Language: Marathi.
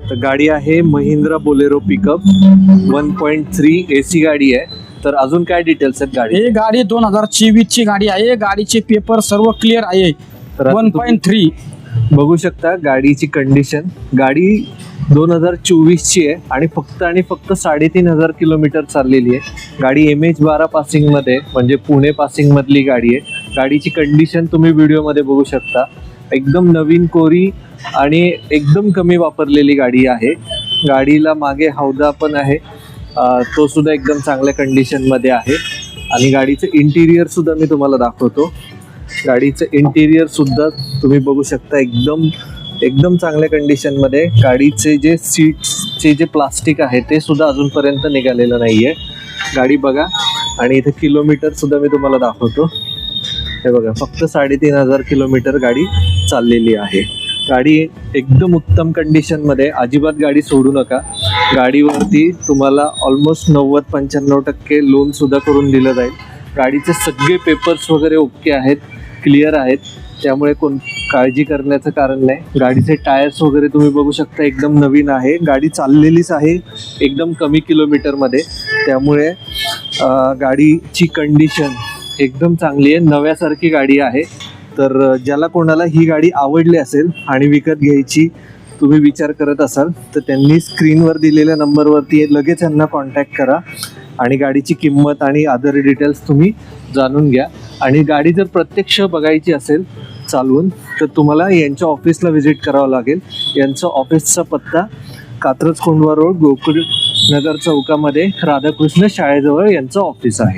तर गाडी आहे Mahindra Bolero pickup. One point three A C गाडी आहे. तर अजून काय डिटेल्स आहेत गाडी ही गाडी दोन हजार चोवीस ची गाडी आहे. गाडीचे पेपर सर्व क्लिअर आहे. तर वन पॉईंट थ्री बघू शकता गाडीची कंडिशन गाडी दोन हजार चोवीसची आहे आणि फक्त आणि फक्त साडेतीन हजार किलोमीटर चाललेली आहे. गाडी एम एच बारा पासिंगमध्ये आहे, म्हणजे पुणे पासिंग मधली गाडी आहे. गाडीची कंडिशन तुम्ही व्हिडिओमध्ये बघू शकता. एकदम नवीन कोरी आणि एकदम कमी वापरलेली गाडी आहे. गाडीला मागे हौदा पण आहे. तो सुद्धा एकदम चांगल्या कंडिशनमध्ये आहे. आणि गाडीचं इंटिरियर सुद्धा मी तुम्हाला दाखवतो. गाडीचं इंटिरियर सुद्धा तुम्ही बघू शकता एकदम एकदम चांगल्या कंडिशनमध्ये गाडीचे जे सीट्सचे जे प्लास्टिक आहे ते सुद्धा अजूनपर्यंत निघालेलं नाही आहे गाडी बघा. आणि इथे किलोमीटर सुद्धा मी तुम्हाला दाखवतो. हे बघा फक्त साडेतीन हजार किलोमीटर गाडी चाललेली आहे. गाडी एकदम उत्तम कंडिशनमध्ये अजिबात गाडी सोडू नका. गाडीवरती तुम्हाला ऑलमोस्ट नव्वद पंच्याण्णव टक्के लोनसुद्धा करून दिलं जाईल. गाडीचे सगळे पेपर्स वगैरे ओके आहेत क्लिअर आहेत. त्यामुळे कोण काळजी करण्याचं कारण नाही. गाडीचे टायर्स वगैरे तुम्ही बघू शकता एकदम नवीन आहे. गाडी चाललेलीच आहे एकदम कमी किलोमीटरमध्ये त्यामुळे गाडीची कंडिशन एकदम चांगली आहे नव्यासारखी गाडी आहे. तर ज्याला कोणाला ही गाडी आवडली असेल आणि विकत घ्यायची तुम्ही विचार करत असाल तर त्यांनी स्क्रीनवर दिलेल्या नंबरवरती लगेच यांना कॉन्टॅक्ट करा आणि गाडीची किंमत आणि अदर डिटेल्स तुम्ही जाणून घ्या. आणि गाडी जर प्रत्यक्ष बघायची असेल चालवून तर तुम्हाला यांच्या ऑफिसला व्हिजिट करावं लागेल. यांचं ऑफिसचा पत्ता कात्रज कोंडवा रोड गोकुळ नगर चौकामध्ये राधाकृष्ण शाळेजवळ यांचं ऑफिस आहे.